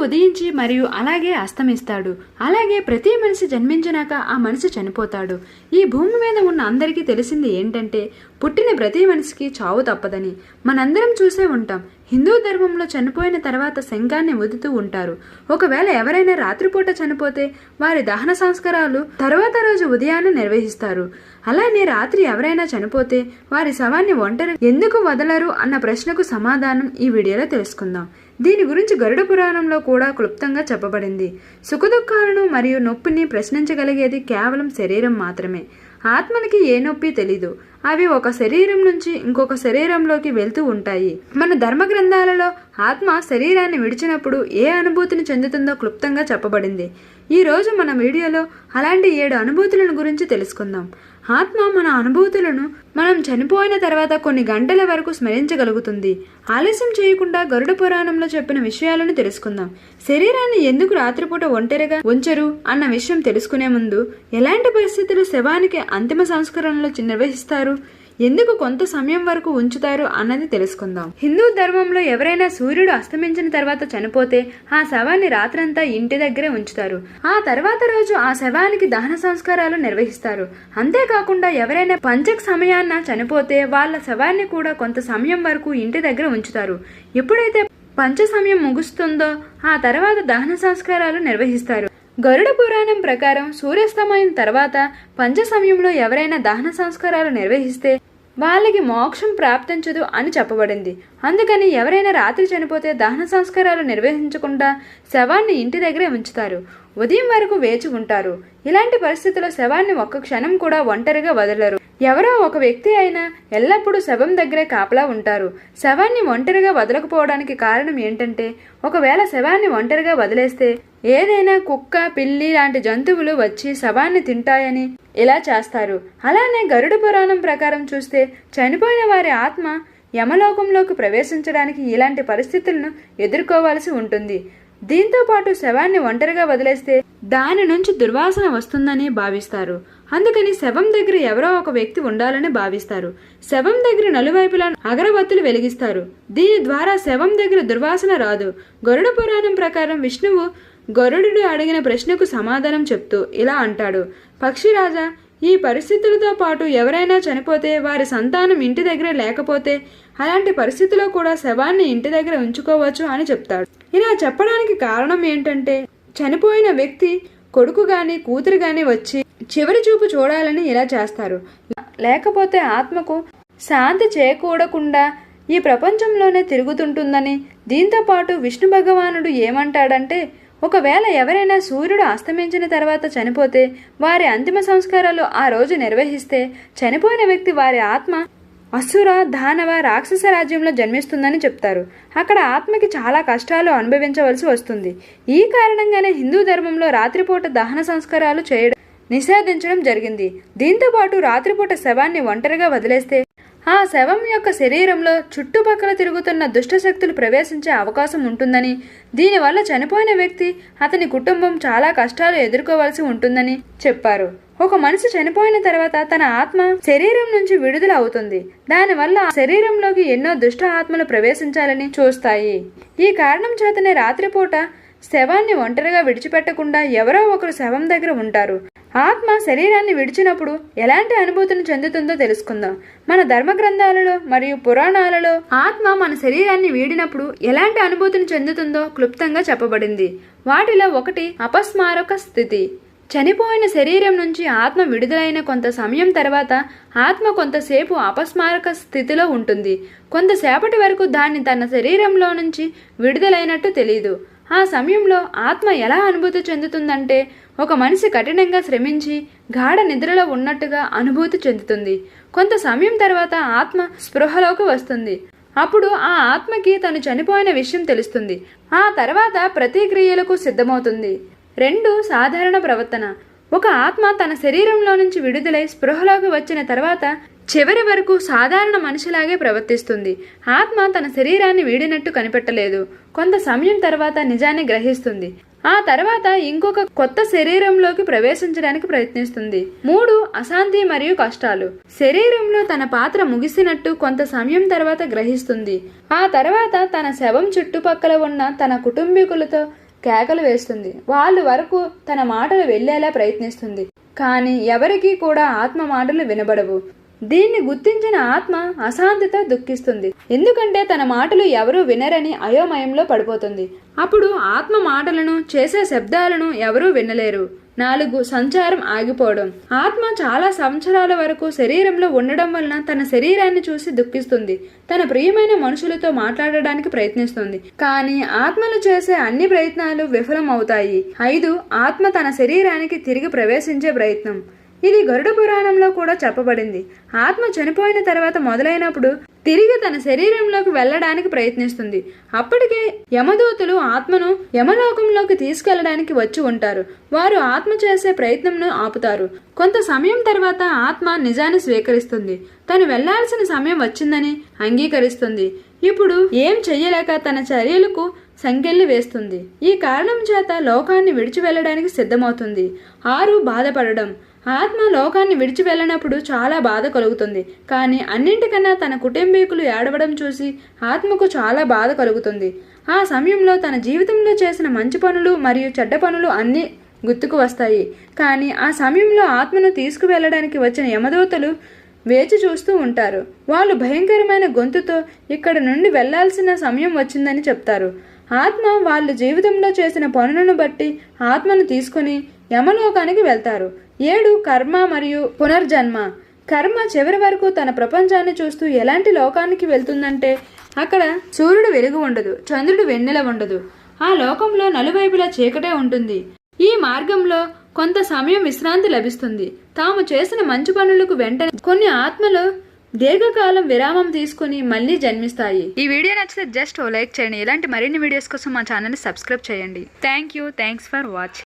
ఉదయించి మరియు అలాగే అస్తమిస్తాడు. అలాగే ప్రతి మనిషి జన్మించినాక ఆ మనిషి చనిపోతాడు. ఈ భూమి మీద ఉన్న అందరికీ తెలిసింది ఏంటంటే పుట్టిన ప్రతి మనిషికి చావు తప్పదని మనందరం చూసే ఉంటాం. హిందూ ధర్మంలో చనిపోయిన తర్వాత శంఖాన్ని ఉదుతూ ఉంటారు. ఒకవేళ ఎవరైనా రాత్రిపూట చనిపోతే వారి దహన సంస్కారాలు తర్వాత రోజు ఉదయాన్నే నిర్వహిస్తారు. అలానే రాత్రి ఎవరైనా చనిపోతే వారి శవాన్ని ఒంటరి ఎందుకు వదలరు అన్న ప్రశ్నకు సమాధానం ఈ వీడియోలో తెలుసుకుందాం. దీని గురించి గరుడ పురాణంలో కూడా క్లుప్తంగా చెప్పబడింది. సుఖదుఖాలను మరియు నొప్పిని ప్రశ్నించగలిగేది కేవలం శరీరం మాత్రమే. ఆత్మలకి ఏ నొప్పి తెలీదు. అవి ఒక శరీరం నుంచి ఇంకొక శరీరంలోకి వెళ్తూ ఉంటాయి. మన ధర్మ గ్రంథాలలో ఆత్మ శరీరాన్ని విడిచినప్పుడు ఏ అనుభూతిని చెందుతుందో క్లుప్తంగా చెప్పబడింది. ఈరోజు మన వీడియోలో అలాంటి ఏడు అనుభూతులను గురించి తెలుసుకుందాం. ఆత్మ మన అనుభూతులను మనం చనిపోయిన తర్వాత కొన్ని గంటల వరకు స్మరించగలుగుతుంది. ఆలస్యం చేయకుండా గరుడ పురాణంలో చెప్పిన విషయాలను తెలుసుకుందాం. శరీరాన్ని ఎందుకు రాత్రిపూట ఒంటరిగా ఉంచరు అన్న విషయం తెలుసుకునే ముందు ఎలాంటి పరిస్థితులు శవానికి అంతిమ సంస్కరణలు నిర్వహిస్తారు? ఎందుకు కొంత సమయం వరకు ఉంచుతారు అన్నది తెలుసుకుందాం. హిందూ ధర్మంలో ఎవరైనా సూర్యుడు అస్తమించిన తర్వాత చనిపోతే ఆ శవాన్ని రాత్రంతా ఇంటి దగ్గరే ఉంచుతారు. ఆ తర్వాత రోజు ఆ శవానికి దహన సంస్కారాలు నిర్వహిస్తారు. అంతేకాకుండా ఎవరైనా పంచక సమయాన్న చనిపోతే వాళ్ళ శవాన్ని కూడా కొంత సమయం వరకు ఇంటి దగ్గర ఉంచుతారు. ఎప్పుడైతే పంచ సమయం ముగుస్తుందో ఆ తర్వాత దహన సంస్కారాలు నిర్వహిస్తారు. గరుడ పురాణం ప్రకారం సూర్యాస్తమయం తర్వాత పంచ సమయంలో ఎవరైనా దహన సంస్కారాలు నిర్వహిస్తే వాళ్ళకి మోక్షం ప్రాప్తించదు అని చెప్పబడింది. అందుకని ఎవరైనా రాత్రి చనిపోతే దహన సంస్కారాలు నిర్వహించకుండా శవాన్ని ఇంటి దగ్గరే ఉంచుతారు. ఉదయం వరకు వేచి ఉంటారు. ఇలాంటి పరిస్థితుల్లో శవాన్ని ఒక్క క్షణం కూడా ఒంటరిగా వదలరు. ఎవరో ఒక వ్యక్తి అయినా ఎల్లప్పుడూ శవం దగ్గరే కాపలా ఉంటారు. శవాన్ని ఒంటరిగా వదలకపోవడానికి కారణం ఏంటంటే ఒకవేళ శవాన్ని ఒంటరిగా వదిలేస్తే ఏదైనా కుక్క పిల్లి లాంటి జంతువులు వచ్చి శవాన్ని తింటాయని ఇలా చేస్తారు. అలానే గరుడ పురాణం ప్రకారం చూస్తే చనిపోయిన వారి ఆత్మ యమలోకంలోకి ప్రవేశించడానికి ఇలాంటి పరిస్థితులను ఎదుర్కోవాల్సి ఉంటుంది. దీంతో పాటు శవాన్ని ఒంటరిగా వదిలేస్తే దాని నుంచి దుర్వాసన వస్తుందని భావిస్తారు. అందుకని శవం దగ్గర ఎవరో ఒక వ్యక్తి ఉండాలని భావిస్తారు. శవం దగ్గర నలువైపులా అగరబత్తులు వెలిగిస్తారు. దీని ద్వారా శవం దగ్గర దుర్వాసన రాదు. గరుడ పురాణం ప్రకారం విష్ణువు గరుడు అడిగిన ప్రశ్నకు సమాధానం చెప్తూ ఇలా అంటాడు. పక్షిరాజా ఈ పరిస్థితులతో పాటు ఎవరైనా చనిపోతే వారి సంతానం ఇంటి దగ్గర లేకపోతే అలాంటి పరిస్థితిలో కూడా శవాన్ని ఇంటి దగ్గర ఉంచుకోవచ్చు అని చెప్తాడు. ఇలా చెప్పడానికి కారణం ఏంటంటే చనిపోయిన వ్యక్తి కొడుకు గాని కూతురు గాని వచ్చి చివరి చూపు చూడాలని ఇలా చేస్తారు. లేకపోతే ఆత్మకు శాంతి చేకూడకుండా ఈ ప్రపంచంలోనే తిరుగుతుంటుందని దీంతో పాటు విష్ణు భగవానుడు ఏమంటాడంటే ఒకవేళ ఎవరైనా సూర్యుడు అస్తమించిన తర్వాత చనిపోతే వారి అంతిమ సంస్కారాలు ఆ రోజు నిర్వహిస్తే చనిపోయిన వ్యక్తి వారి ఆత్మ అసుర దానవ రాక్షస రాజ్యంలో జన్మిస్తుందని చెప్తారు. అక్కడ ఆత్మకి చాలా కష్టాలు అనుభవించవలసి వస్తుంది. ఈ కారణంగానే హిందూ ధర్మంలో రాత్రిపూట దహన సంస్కారాలు చేయడం నిషేధించడం జరిగింది. దీంతో పాటు రాత్రిపూట శవాన్ని ఒంటరిగా వదిలేస్తే ఆ శవం యొక్క శరీరంలో చుట్టుపక్కల తిరుగుతున్న దుష్టశక్తులు ప్రవేశించే అవకాశం ఉంటుందని దీనివల్ల చనిపోయిన వ్యక్తి అతని కుటుంబం చాలా కష్టాలు ఎదుర్కోవాల్సి ఉంటుందని చెప్పారు. ఒక మనిషి చనిపోయిన తర్వాత తన ఆత్మ శరీరం నుంచి విడుదల అవుతుంది. దానివల్ల శరీరంలోకి ఎన్నో దుష్ట ఆత్మలు ప్రవేశించాలని చూస్తాయి. ఈ కారణం చేతనే రాత్రిపూట శవాన్ని ఒంటరిగా విడిచిపెట్టకుండా ఎవరో ఒకరు శవం దగ్గర ఉంటారు. ఆత్మ శరీరాన్ని విడిచినప్పుడు ఎలాంటి అనుభూతిని చెందుతుందో తెలుసుకుందాం. మన ధర్మ గ్రంథాలలో మరియు పురాణాలలో ఆత్మ మన శరీరాన్ని వీడినప్పుడు ఎలాంటి అనుభూతిని చెందుతుందో క్లుప్తంగా చెప్పబడింది. వాటిలో ఒకటి అపస్మారక స్థితి. చనిపోయిన శరీరం నుంచి ఆత్మ విడుదలైన కొంత సమయం తర్వాత ఆత్మ కొంతసేపు అపస్మారక స్థితిలో ఉంటుంది. కొంతసేపటి వరకు దాన్ని తన శరీరంలో నుంచి విడుదలైనట్టు తెలియదు ఆ సమయంలో ఆత్మ ఎలా అనుభూతి చెందుతుందంటే ఒక మనిషి కఠినంగా శ్రమించి గాఢ నిద్రలో ఉన్నట్టుగా అనుభూతి చెందుతుంది. కొంత సమయం తర్వాత ఆత్మ స్పృహలోకి వస్తుంది. అప్పుడు ఆ ఆత్మకి తను చనిపోయిన విషయం తెలుస్తుంది. ఆ తర్వాత ప్రతిక్రియలకు సిద్ధమవుతుంది. రెండు సాధారణ ప్రవర్తన. ఒక ఆత్మ తన శరీరంలో నుంచి విడుదలై స్పృహలోకి వచ్చిన తర్వాత చివరి వరకు సాధారణ మనిషిలాగే ప్రవర్తిస్తుంది. ఆత్మ తన శరీరాన్ని వీడినట్టు కనిపెట్టలేదు. కొంత సమయం తర్వాత నిజాన్ని గ్రహిస్తుంది. ఆ తర్వాత ఇంకొక కొత్త శరీరంలోకి ప్రవేశించడానికి ప్రయత్నిస్తుంది. మూడు అశాంతి మరియు కష్టాలు. శరీరంలో తన పాత్ర ముగిసినట్టు కొంత సమయం తర్వాత గ్రహిస్తుంది. ఆ తర్వాత తన శవం చుట్టుపక్కల ఉన్న తన కుటుంబీకులతో కేకలు వేస్తుంది. వాళ్ళు వరకు తన మాటలు వెళ్ళేలా ప్రయత్నిస్తుంది. కానీ ఎవరికీ కూడా ఆత్మ మాటలు వినబడవు. దీన్ని గుర్తించిన ఆత్మ అశాంతిత దుఃఖిస్తుంది. ఎందుకంటే తన మాటలు ఎవరూ వినరని అయోమయంలో పడిపోతుంది. అప్పుడు ఆత్మ మాటలను చేసే శబ్దాలను ఎవరూ వినలేరు. నాలుగు సంచారం ఆగిపోవడం. ఆత్మ చాలా సంవత్సరాల వరకు శరీరంలో ఉండడం వలన తన శరీరాన్ని చూసి దుఃఖిస్తుంది. తన ప్రియమైన మనుషులతో మాట్లాడడానికి ప్రయత్నిస్తుంది. కానీ ఆత్మలు చేసే అన్ని ప్రయత్నాలు విఫలం అవుతాయి ఐదు ఆత్మ తన శరీరానికి తిరిగి ప్రవేశించే ప్రయత్నం. ఇది గరుడ పురాణంలో కూడా చెప్పబడింది. ఆత్మ చనిపోయిన తర్వాత మొదలైనప్పుడు తిరిగి తన శరీరంలోకి వెళ్ళడానికి ప్రయత్నిస్తుంది. అప్పటికే యమదూతలు ఆత్మను యమలోకంలోకి తీసుకెళ్ళడానికి వచ్చి ఉంటారు. వారు ఆత్మ చేసే ప్రయత్నంను ఆపుతారు. కొంత సమయం తర్వాత ఆత్మ నిజాన్ని స్వీకరిస్తుంది. తను వెళ్ళాల్సిన సమయం వచ్చిందని అంగీకరిస్తుంది. ఇప్పుడు ఏం చెయ్యలేక తన చర్యలకు సంకెళ్ళి వేస్తుంది. ఈ కారణం చేత లోకాన్ని విడిచి వెళ్ళడానికి సిద్ధమవుతుంది. ఆరు బాధపడడం. ఆత్మ లోకాన్ని విడిచి వెళ్ళినప్పుడు చాలా బాధ కలుగుతుంది. కానీ అన్నింటికన్నా తన కుటుంబీకులు ఏడవడం చూసి ఆత్మకు చాలా బాధ కలుగుతుంది. ఆ సమయంలో తన జీవితంలో చేసిన మంచి పనులు మరియు చెడ్డ పనులు అన్నీ గుర్తుకు వస్తాయి. కానీ ఆ సమయంలో ఆత్మను తీసుకువెళ్ళడానికి వచ్చిన యమదూతలు వేచి చూస్తూ ఉంటారు. వాళ్ళు భయంకరమైన గొంతుతో ఇక్కడ నుండి వెళ్ళాల్సిన సమయం వచ్చిందని చెప్తారు. ఆత్మ వాళ్ళ జీవితంలో చేసిన పనులను బట్టి ఆత్మను తీసుకొని యమలోకానికి వెళ్తారు. ఏడు కర్మ మరియు పునర్జన్మ. కర్మ చివరి వరకు తన ప్రపంచాన్ని చూస్తూ ఎలాంటి లోకానికి వెళ్తుందంటే అక్కడ సూర్యుడు వెలుగు ఉండదు చంద్రుడు వెన్నెల ఉండదు. ఆ లోకంలో నలువైపులా చీకటే ఉంటుంది. ఈ మార్గంలో కొంత సమయం విశ్రాంతి లభిస్తుంది. తాము చేసిన మంచి పనులకు వెంటనే కొన్ని ఆత్మలు దీర్ఘకాలం విరామం తీసుకుని మళ్ళీ జన్మిస్తాయి. ఈ వీడియో నచ్చితే జస్ట్ ఓ లైక్ చేయండి. ఇలాంటి మరిన్ని వీడియోస్ కోసం మా ఛానల్ని సబ్స్క్రైబ్ చేయండి. Thank you. Thanks for watching